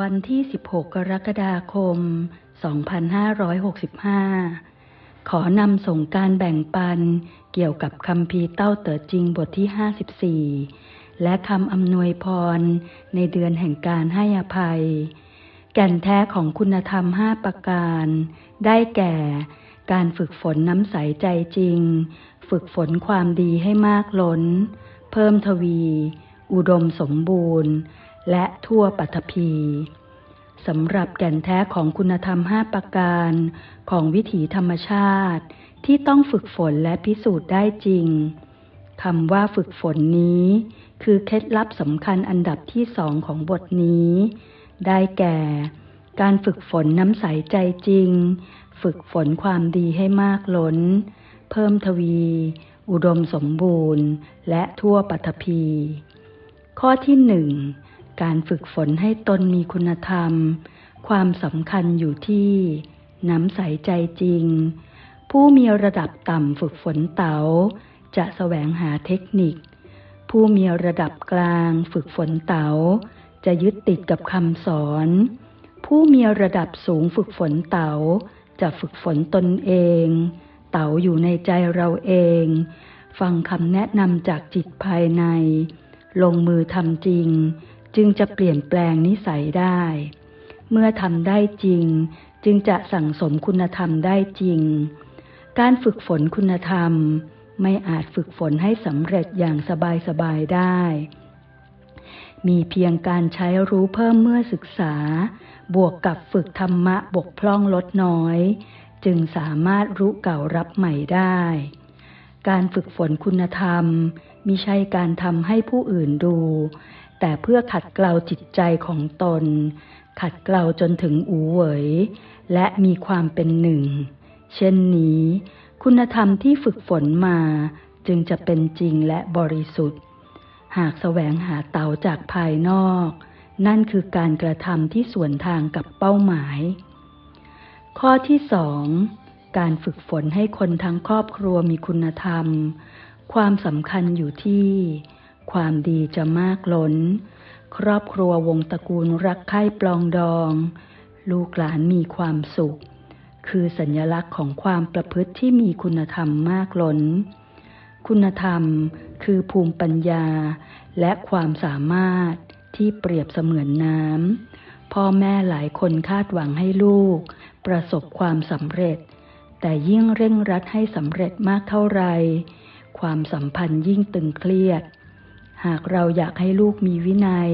วันที่ 16 กรกฎาคม 2565 ขอนำส่งการแบ่งปันเกี่ยวกับคำพีเต้าเต๋อจริงบทที่ 54 และคำอำนวยพรในเดือนแห่งการให้อภัย แก่นแท้ของคุณธรรม 5 ประการ ได้แก่ การฝึกฝนน้ำใสใจจริง ฝึกฝนความดีให้มากล้น เพิ่มทวี อุดมสมบูรณ์ และทั่วปัทภีสำหรับแก่นแท้ของคุณธรรม5ประการของวิถีธรรมชาติ ที่ต้องฝึกฝนและพิสูจน์ได้จริงคำว่าฝึกฝนนี้ คือเคล็ดลับสำคัญอันดับที่สองของบทนี้ ได้แก่ การฝึกฝนน้ำใสใจจริง ฝึกฝนความดีให้มากล้น เพิ่มทวี อุดมสมบูรณ์ และทั่วปัทภีข้อที่หนึ่ง การฝึกฝนให้ตนมีคุณธรรม ความสำคัญอยู่ที่ น้ำใสใจจริง ผู้มีระดับต่ำฝึกฝนเตา๋า จะแสวงหาเทคนิค ผู้มีระดับกลางฝึกฝนเตา๋า จะยึดติดกับคำสอน ผู้มีระดับสูงฝึกฝนเตา๋า จะฝึกฝนตนเอง เต๋าอยู่ในใจเราเอง ฟังคำแนะนำจากจิตภายใน ลงมือทำจริง จึงจะเปลี่ยนแปลงนิสัยได้ เมื่อทำได้จริง จึงจะสั่งสมคุณธรรมได้จริง การฝึกฝนคุณธรรม ไม่อาจฝึกฝนให้สำเร็จอย่างสบายๆได้ มีเพียงการใช้รู้เพิ่มเมื่อศึกษา บวกกับฝึกธรรมะบกพร่องลดน้อย จึงสามารถรู้เก่ารับใหม่ได้ การฝึกฝนคุณธรรม มิใช่การทำให้ผู้อื่นดู แต่เพื่อขัดเกลาจิตใจของตน ขัดเกลาจนถึงอูเหวย และมีความเป็นหนึ่ง เช่นนี้ คุณธรรมที่ฝึกฝนมาจึงจะเป็นจริงและบริสุทธิ์ หากแสวงหาเตาจากภายนอก นั่นคือการกระทำที่สวนทางกับเป้าหมาย ข้อที่สองการฝึกฝนให้คนทั้งครอบครัวมีคุณธรรม ความสำคัญอยู่ที่ ความดีจะมากล้น ครอบครัววงตระกูลรักใคร่ปลองดอง ลูกหลานมีความสุข คือสัญลักษณ์ของความประพฤติที่มีคุณธรรมมากล้น คุณธรรมคือภูมิปัญญาและความสามารถที่เปรียบเสมือนน้ำ พ่อแม่หลายคนคาดหวังให้ลูก ประสบความสำเร็จ แต่ยิ่งเร่งรัดให้สำเร็จมากเท่าไหร่ ความสัมพันธ์ยิ่งตึงเครียด หากเราอยากให้ลูกมีวินัย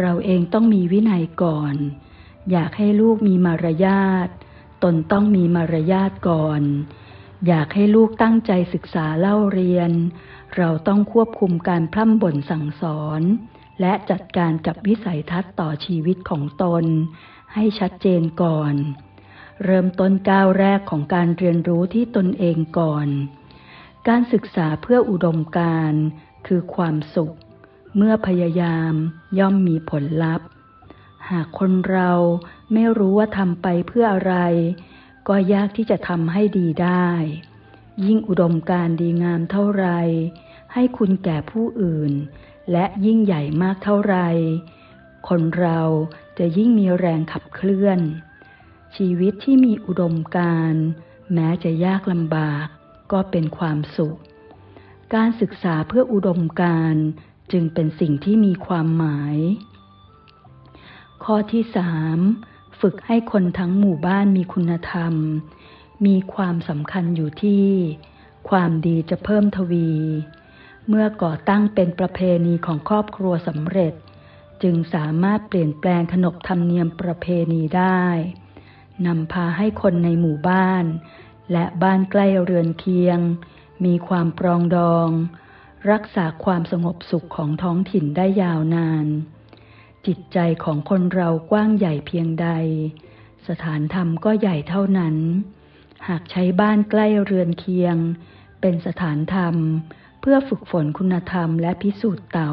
เราเองต้องมีวินัยก่อน อยากให้ลูกมีมารยาท ตนต้องมีมารยาทก่อน อยากให้ลูกตั้งใจศึกษาเล่าเรียน เราต้องควบคุมการพร่ำบ่นสั่งสอน และจัดการกับวิสัยทัศน์ต่อชีวิตของตน ให้ชัดเจนก่อน เริ่มต้นก้าวแรกของการเรียนรู้ที่ตนเองก่อน การศึกษาเพื่ออุดมการคือความสุข เมื่อพยายามย่อมมีผลลัพธ์ หากคนเราไม่รู้ว่าทำไปเพื่ออะไร ก็ยากที่จะทำให้ดีได้ ยิ่งอุดมการดีงามเท่าไร ให้คุณแก่ผู้อื่น และยิ่งใหญ่มากเท่าไร คนเราจะยิ่งมีแรงขับเคลื่อน ชีวิตที่มีอุดมการ แม้จะยากลำบาก ก็เป็นความสุข การศึกษาเพื่ออุดมการจึงเป็นสิ่งที่มีความหมาย ข้อที่สามฝึกให้คนทั้งหมู่บ้านมีคุณธรรม มีความสำคัญอยู่ที่ ความดีจะเพิ่มทวี เมื่อก่อตั้งเป็นประเพณีของครอบครัวสำเร็จ จึงสามารถเปลี่ยนแปลงขนบธรรมเนียมประเพณีได้นำพาให้คนในหมู่บ้าน และบ้านใกล้เรือนเคียง มีความปรองดอง รักษาความสงบสุขของท้องถิ่นได้ยาวนาน จิตใจของคนเรากว้างใหญ่เพียงใด สถานธรรมก็ใหญ่เท่านั้น หากใช้บ้านใกล้เรือนเคียง เป็นสถานธรรม เพื่อฝึกฝนคุณธรรมและพิสูจน์เต๋า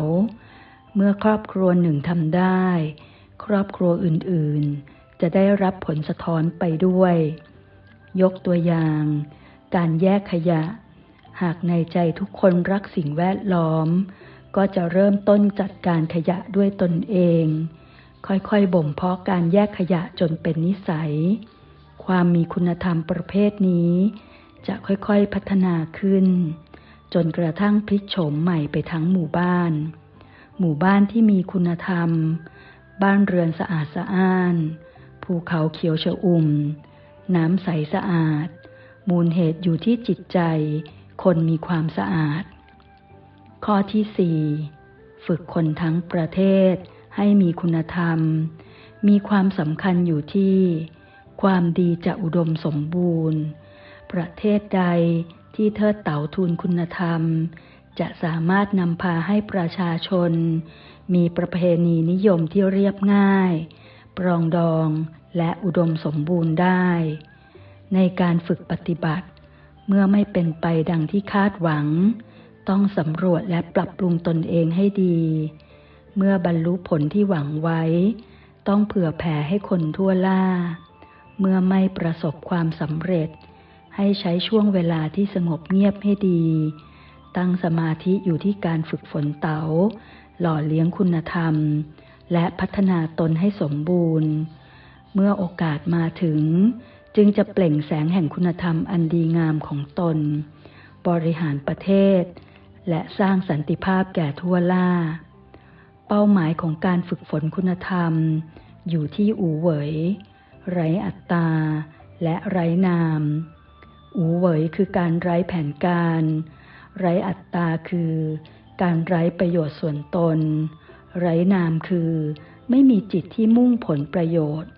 เมื่อครอบครัวหนึ่งทำได้ ครอบครัวอื่นๆ จะได้รับผลสะท้อนไปด้วย ยกตัวอย่าง การแยกขยะ หากในใจทุกคนรักสิ่งแวดล้อม ก็จะเริ่มต้นจัดการขยะด้วยตนเอง ค่อยๆบ่มเพาะการแยกขยะจนเป็นนิสัย ความมีคุณธรรมประเภทนี้ จะค่อยๆพัฒนาขึ้น จนกระทั่งพลิกโฉมใหม่ไปทั้งหมู่บ้าน หมู่บ้านที่มีคุณธรรม บ้านเรือนสะอาดสะอ้าน ภูเขาเขียวชอุ่ม น้ำใสสะอาด มูลเหตุอยู่ที่จิตใจ คนมีความสะอาด ข้อที่สี่ฝึกคนทั้งประเทศให้มีคุณธรรม มีความสำคัญอยู่ที่ ความดีจะอุดมสมบูรณ์ ประเทศใดที่เทิดเต่าทูลคุณธรรม จะสามารถนำพาให้ประชาชน มีประเพณีนิยมที่เรียบง่าย ปรองดองและอุดมสมบูรณ์ได้ ในการฝึกปฏิบัติ เมื่อไม่เป็นไปดังที่คาดหวัง ต้องสำรวจและปรับปรุงตนเองให้ดี เมื่อบรรลุผลที่หวังไว้ ต้องเผื่อแผ่ให้คนทั่วล่า เมื่อไม่ประสบความสำเร็จ ให้ใช้ช่วงเวลาที่สงบเงียบให้ดี ตั้งสมาธิอยู่ที่การฝึกฝนเตา๋าหล่อเลี้ยงคุณธรรม และพัฒนาตนให้สมบูรณ์ เมื่อโอกาสมาถึง จึงจะเปล่งแสงแห่งคุณธรรมอันดีงามของตน บริหารประเทศ และสร้างสันติภาพแก่ทั่วล่า เป้าหมายของการฝึกฝนคุณธรรม อยู่ที่อูเหวย ไร้อัตตา และไร้นาม อูเหวยคือการไร้แผนการ ไร้อัตตาคือการไร้ประโยชน์ส่วนตน ไร้นามคือ ไม่มีจิตที่มุ่งผลประโยชน์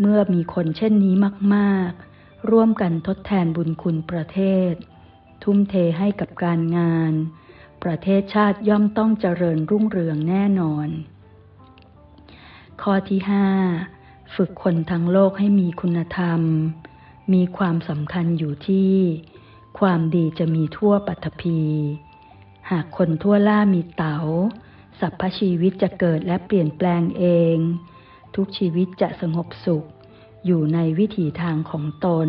เมื่อมีคนเช่นนี้มาก ๆ ร่วมกันทดแทนบุญคุณประเทศ ทุ่มเทให้กับการงาน ประเทศชาติย่อมต้องเจริญรุ่งเรืองแน่นอน ข้อที่ห้าฝึกคนทั้งโลกให้มีคุณธรรม มีความสำคัญอยู่ที่ ความดีจะมีทั่วปัตภีหากคนทั่วล่ามีเตา๋า รรพชีวิตจะเกิดและเปลี่ยนแปลงเอง ทุกชีวิตจะสงบสุข อยู่ในวิถีทางของตน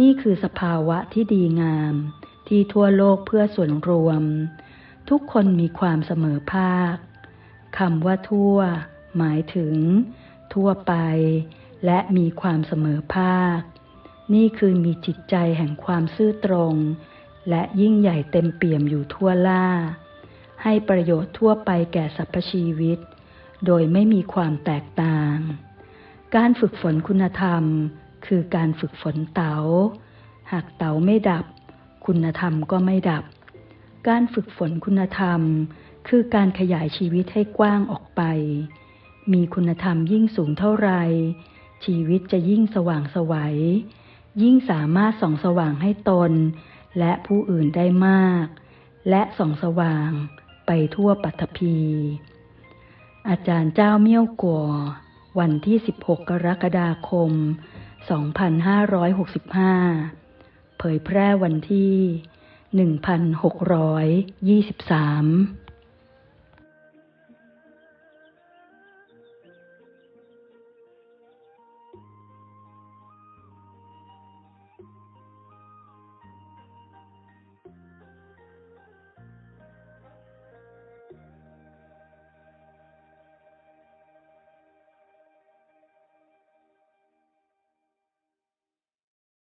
นี่คือสภาวะที่ดีงาม ที่ทั่วโลกเพื่อส่วนรวม ทุกคนมีความเสมอภาคคำว่าทั่ว หมายถึง ทั่วไป และมีความเสมอภาค นี่คือมีจิตใจแห่งความซื่อตรง และยิ่งใหญ่เต็มเปี่ยมอยู่ทั่วล่า ให้ประโยชน์ทั่วไปแก่สรรพชีวิต โดยไม่มีความแตกต่าง การฝึกฝนคุณธรรม คือการฝึกฝนเตา๋า หากเต๋าไม่ดับ คุณธรรมก็ไม่ดับ การฝึกฝนคุณธรรม คือการขยายชีวิตให้กว้างออกไป มีคุณธรรมยิ่งสูงเท่าไร ชีวิตจะยิ่งสว่างสวัย ยิ่งสามารถส่องสว่างให้ตน และผู้อื่นได้มากและส่องสว่าง ไปทั่วปัตภี อาจารย์เจ้าเมี่ยวกัววันที่ 16 กรกฎาคม 2565 เผยแพร่วันที่ 1623